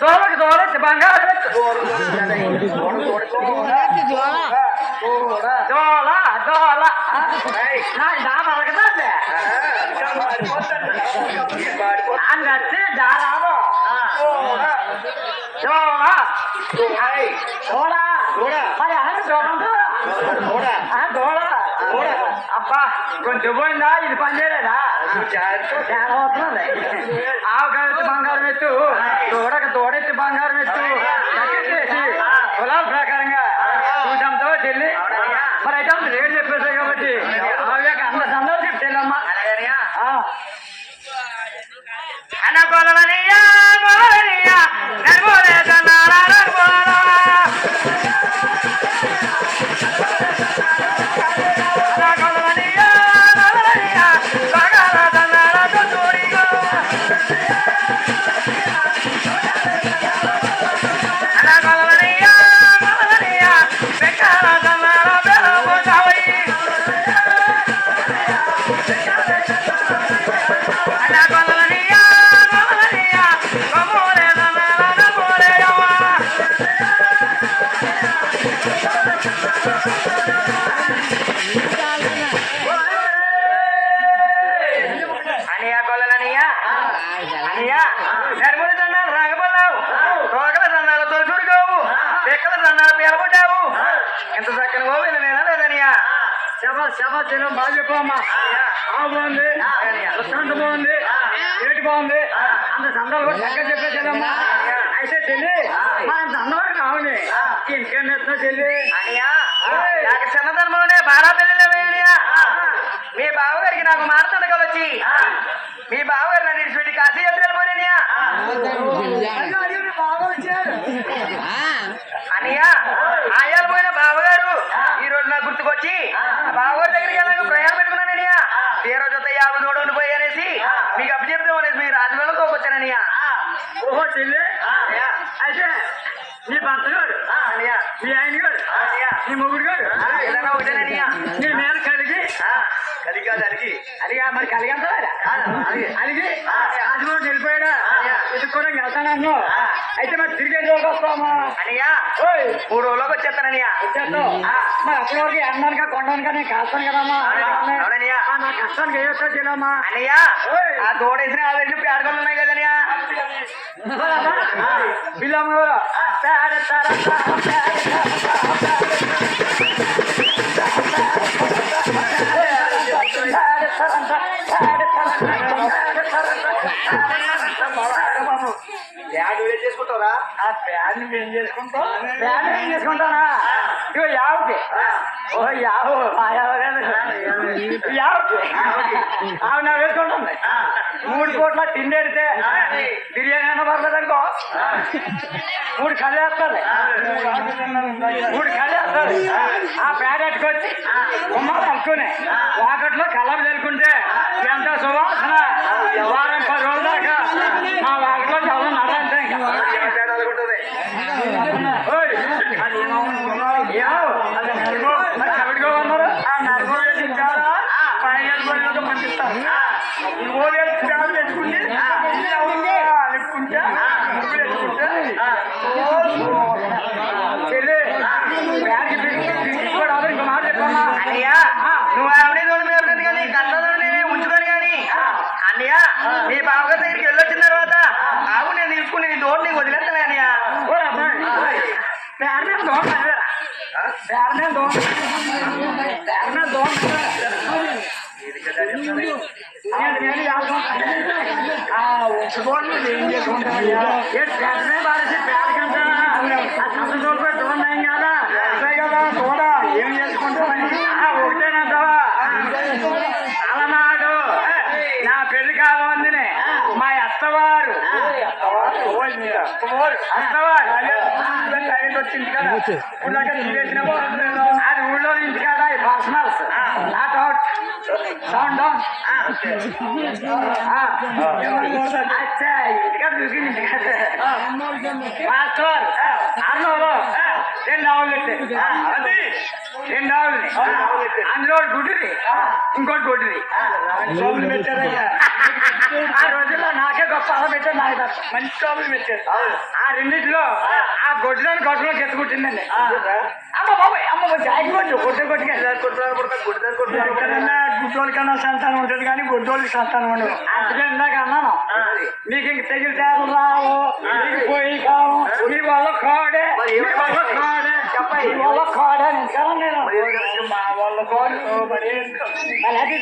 சோழக்கு சோழ பங்காள ஜோலா ஜோலா நான் தாமா இருக்கதா அந்த அச்சு தாராவோ ஜோலா ஜோலா ஜோலா ஜோலா అబ్బా కొంచెం పోయిందా? ఇది పని చేయలేదా? చాలా బంగారం ఎత్తు దూడకు తోడెత్తి బంగారం ఎత్తు లెక్కెట్టేసి కులాల ప్రకారంగా చూసాంతో చెల్లి. మరి అయితే అంత చెప్పేసాయి కాబట్టి? ఆవు అంత సందర్భం నర్మోలే చిన్న బాగా బాగుంది. వృత్తాంత బాగుంది. రేటు బాగుంది? అంత సందాలు కూడా చక్కగా చెప్పేసానమ్మా అయితే చెల్లి మన దండవారు కావాలి. ఇంకేం చేస్తున్నా చెల్లి? నాకు చిన్నతనంలోనే బాగా పెళ్ళిలేవయ్యా మీ బావగారికి నాకు మాట్లాడక వచ్చి మీ బావగారు నన్ను ఇడిచిపెట్టి కాశీ యాత్రలు పోయినయా అనియా ఆయాలు పోయిన బావగారు ఈ రోజు నాకు గుర్తుకొచ్చి ఆ బావగారి దగ్గరికి వెళ్ళాక ప్రయాణం పెట్టుకున్నాననియా తీరో జొత యాభై నోడు పోయి అనేసి మీకు అప్పు చెప్తాం అనేసి మీ రాజులలో తోకొచ్చాననియా ఓహో చెల్లి అయితే నీ భర్త గారు మీ ఆయన గారు నీ మొగుడు గారు ఏదైనా ఒకటేననియా నీ మీద కలిగి. కలిగా అలిగి. అలిగా మరి కలిగి అంటారా అలిగి. వెళ్ళిపోయాడా ఎదుర్కోవడానికి వెళ్తాను అయితే మరి తిరిగి రోజులు వస్తామా అనియా మూడు రోజులకు వచ్చేస్తాననియా వచ్చేస్తావు. మరి అప్పటి వరకు ఎండనక కొండనక నేను కాస్తాను కదమ్మా. నా కష్టానికి ఏ చెల్లమ్మా అనియా ఆ తోడేసిన ఆవేసి పేడగలు ఉన్నాయి కదనియా బిల్లమ్మ పేడ das Schatten, Schatten. ప్యాన్ ఏం చేసుకుంటావు? ప్యాన్ ఏం చేసుకుంటానా? ఇగో యావుకి. ఓ యావు మా యావ కాదు. యావుకి. నా వేసుకుంటుంది. మూడు కోట్ల తిండి ఎడితే బిర్యానీ అన్న పర్లేదు అనుకో. మూడు కళ్ళు వేస్తుంది. మూడు కళ్ళు ఆ. ప్యాడ్ ఎట్టుకొచ్చి ఉమ్మలు కలుపుకుని వాకట్లో కలర్ చల్లుకుంటే ఎంత సువాసన. వారం పది రోజుల దాకా మా వాకట్లో చాలా నడంతే ఇంకా తేడా అనుకుంటుంది ఓయ్, అది ఏమో, వేసి చాలా పంపిస్తారు. ఈ ఓ వేసి చాలా తెచ్చుకుంటే, ఇది అవుతుంది, అనుకుంటే, ముగ్గులు వేసుకుంటే, ఓ, చెల్లి, బ్యాగ్ బిగి- బిగించుకోవడానికి ఇంకో మాట చెప్పమ్మా. నువ్వు ఆవిడ తోడు మీద ఉంటుంది కానీ కష్టం నేనే ఉంచుకొని కానీ అన్నయ్య నీ బావగారి దగ్గరికి వెళ్ళొచ్చిన తర్వాత ఆవు నేను తీసుకుని నీ తోడు నీకు వదిలేస్తాను అన్నయ్య ప్యారనే దోమ ప్యారనే దోమ ప్యారనే దోమ ఏం చేసుకుంటావయ్యా ఏ ప్యారనే బారేసి ప్యారకంటా ఆ. సంత తోలుపై దూరం కదా అంతే కదా తోడ ఏం చేసుకుంటావని ఒకటేనంటావా అలనాడు నా పెళ్ళి కాలం మా అత్తవారు అత్తవారు వచ్చింది కదా అది ఊళ్ళో నుంచి కదా ఈ personals not out sound down అచ్చా ఇంటికాడ చూసింది మాస్టర్ అన్నోలో రెండు ఆవులు అది రెండు ఆవులని అందులో ఒకటి గుడ్డిది ఇంకోటి గొడ్డిది సోములు పెట్టారయ్యా మంచి సోములు పెట్టారు ఆ. రెండిట్లో ఆ. గొడ్డుదాని గొడ్డలో కెత్తుకుంటుందండి అమ్మ బాబాయ్ అమ్మ జాయి కొడతా గుడిదారు కొట్టుకున్నారు ఎక్కడన్నా గుడ్డోళ్ళకన్నా సంతానం ఉంటుంది కానీ గుడ్డోళ్ళకి సంతానం ఉండదు. అందుకే ఇందాక అన్నాను మీకు ఇంక తెగిలి తేగలు రావు మీకు పోయి కావు మీ వల్ల కోడే మీ వల్ల కోడే అని ఎందుకన్నా నేను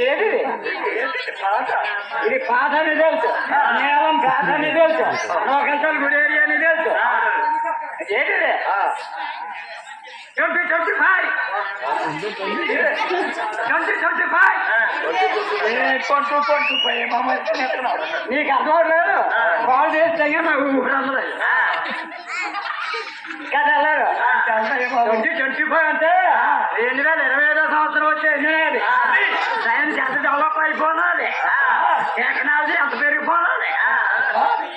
లేదు ఇది. పాత అని తెలుసు. నేలం పాత అని తెలుసు. నోకంతలు గుడి ఏరియా అని తెలుసు. ఏంటిది twenty twenty five. Twenty twenty five. కొట్టు కొట్టు పోయి నీకు అర్థం లేదు? కాల్ చేస్తే ఊపిరి కదా ట్వంటీ ట్వంటీ ఫైవ్ అంటే రెండు వేల సంవత్సరం వచ్చే ఎన్నిది సైన్స్ ఎంత డెవలప్ అయిపోయినది టెక్నాలజీ ఎంత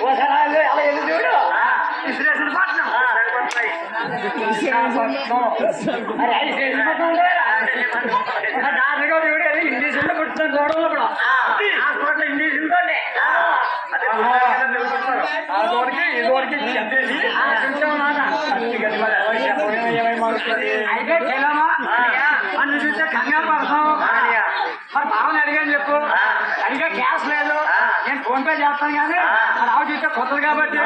ఒకసారి అలా చూడు. విశ్లేషణ పట్నం డాక్టర్ గారు చూడాలి ఇప్పుడు హాస్పిటల్ ఇంగ్లీషులతోనే అదోడికి ఇదోడికి చెప్పేసి అయితే కంగారు పడతావు. మరి బావని అడిగాను చెప్పు. అడిగా క్యాష్ లేదు. నేను ఫోన్ పే చేస్తాను కానీ మరి ఆవు చూస్తే కొత్తది కాబట్టి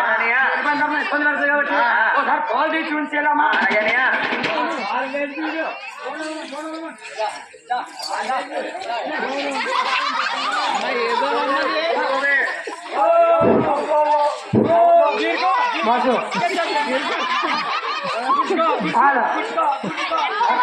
ఇబ్బంది ఇబ్బంది పడుతుంది కాబట్టి ఒకసారి కాల్ తీసి ఉంచేలమ్మా బాసు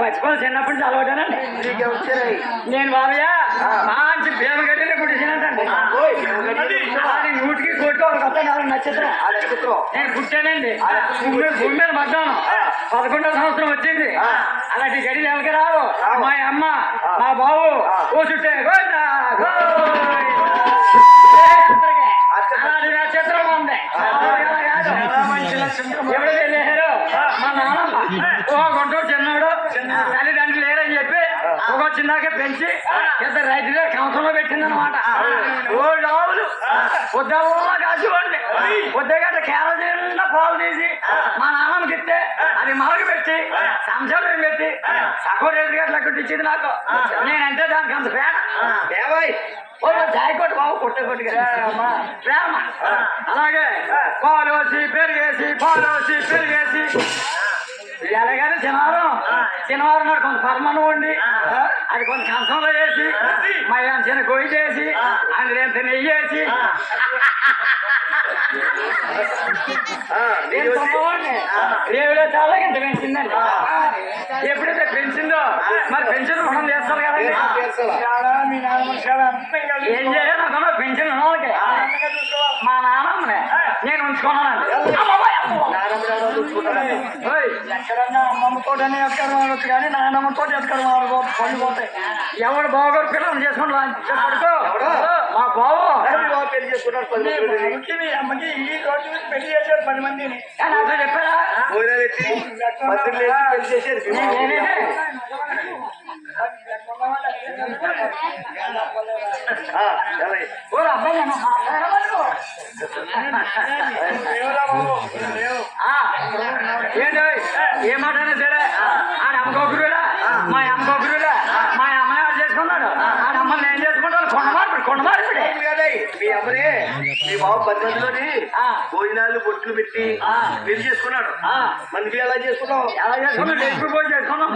పచ్చిపోలు చిన్నప్పటి నుంచి అలవాటేనండి నేను బాబయ్య మంచి భీమ గడ్డిని పుట్టించినట్టండి అది నూటికి కోటి కొత్త నాలుగు నక్షత్రం నేను పుట్టానండి. భూమి మీద- పడ్డాను. పదకొండో సంవత్సరం వచ్చింది. అలాంటి గడి నెలకి రావు. మా అమ్మ మా బావు ఓ చుట్టే. అలాంటి నక్షత్రం ఉంది. ఎప్పుడు వెళ్ళారు మా నాన్నమ్మ ఓ గుంటూరు చిన్నాడు. తల్లిదండ్రులు లేరని చెప్పి ఒక చిన్నాక పెంచి ఇద్దరు రైతులు కంసంలో పెట్టిందనమాట ఓ లోపులు ఉద్యోగంలో కాచుకోండి ఉద్యోగం కేరళ నిండా పాలు తీసి మా నాన్నమ్మకి ఇస్తే అది మరొక పెట్టి సంసారం పెట్టి సగం రేటు గట్ల కుట్టించింది నాకు. నేనంటే దానికి అంత పేడ. చాయ్ కొట్టు బాబు కొట్టే కొట్టుగా. ప్రేమ అలాగే. పాలు వచ్చి పెరిగేసి పాలు వచ్చి పెరిగేసి. ఎలాగైనా శనివారం శనివారం నాడు కొంత పరమను వండి అది కొంత కంచంలో వేసి మా చిన్న గొయ్యి చేసి అందులో ఎంత నెయ్యి వేసి. రేవులో చాలా ఇంత పెంచిందండి. ఎప్పుడైతే పెంచిందో మరి పెన్షన్ రుణం చేస్తారు కదండి. ఏం పెన్షన్ రుణాలకి మా నాన్నమ్మని. నేను ఉంచుకున్నానండి. ఓయ్, ఎక్కడన్నా అమ్మమ్మతో ఎక్కడ అనొచ్చు కానీ నాన్నమ్మతో పళ్ళు పోతాయి. ఎవడు బాగోరు పిల్లలు చేసుకుంటా చెప్పడుకో మా బావు పెళ్ళి చేసుకున్నాడు పది మంది. అమ్మకి ఈ రోజు పెళ్ళి చేశారు పది మందిని. నాతో చెప్పారా పెళ్ళి ఆ. ఆ, ఏంటి? ఏ మాట సరే. ఆడ అమ్మకొకరులా మా అమ్మకొకరులా మా అమ్మాయి చేసుకున్నాడు ఆడ అమ్మని నేను చేసుకుంటాను మీ అమ్మనే మీ బాబు పది మందిలోని ఆ. భోజనాలు బొట్లు పెట్టి ఆ. పెళ్ళి చేసుకున్నాడు. ఆ, మరి ఎలా ఎలా చేసుకున్నాడు ఎక్కువ పోయి చేసుకున్నాం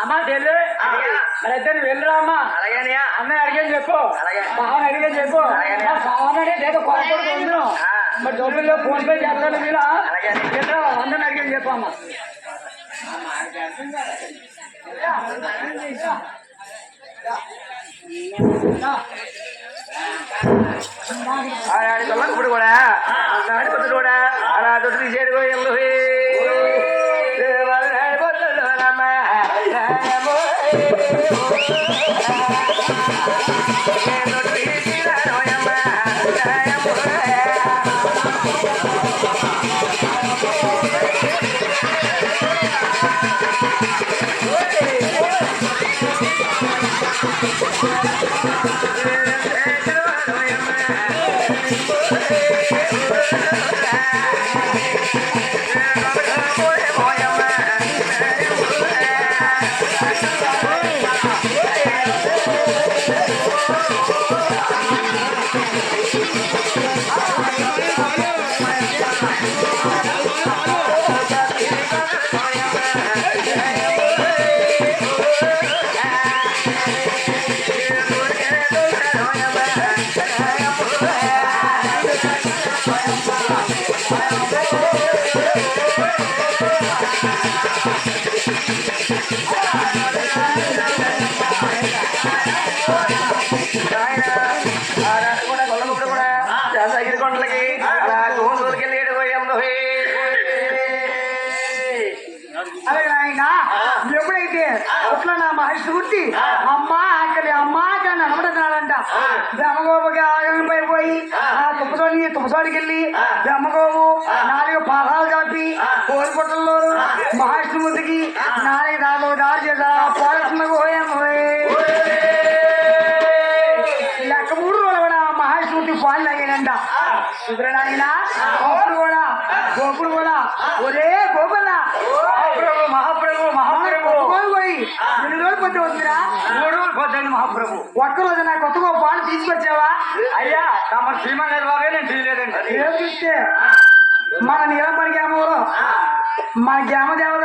అమ్మా తెల్లు మరి అయితే నువ్వు వెళ్ళరా అమ్మా. అలాగేనయ్యా అన్నయ్య. అడిగని చెప్పు. అలాగే. బావని అడిగని చెప్పు. అలాగే. బావని అడిగి ఏదో కొరపడు మరి డబ్బుల్లో ఫోన్ పే చేస్తాను మీరు అలాగే. అందరిని అడిగి చెప్పమ్మా ఆడాడి తొల్లప్పుడు కూడా నాడి పొద్దుడు కూడా అలా దొడ్డు తీసేడు ఎల్లు కొండలకి బ్రహ్మగోపు నాలుగు పాదాలు చాపి కోరికొట్టల్లో మహర్షి ముద్దుకి నాలుగు దాదాపు దారి చేశారు. పోలసిన లెక్క మూడు రోజులు కూడా ముద్దు పాలు తాగాడంట. సుబ్రనాయన గోపుడు కూడా గోపుడు కూడా ఒరే గోపన్న మహాప్రభు మహాప్రభు పోయి రెండు రోజులు పొద్దు అవుతుందిరా మూడు రోజులు పొద్దండి మహాప్రభు. ఒక్క రోజు నాకు కొత్త గొప్ప పాలు తీసుకొచ్చావా? అయ్యా తమ శ్రీమా గారి బాబే నేను తీయలేదండి. ఏం చూస్తే మన నీలపడి గ్రామంలో మన గ్రామ దేవత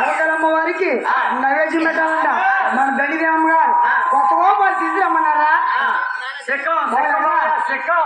మూకలమ్మ వారికి నైవేద్యం పెట్టాలంట. మన దండి దేవమ్మ గారు. కొత్త గోపాలు తీసుకురమ్మన్నారా? చెక్కం చెక్కం చెక్కం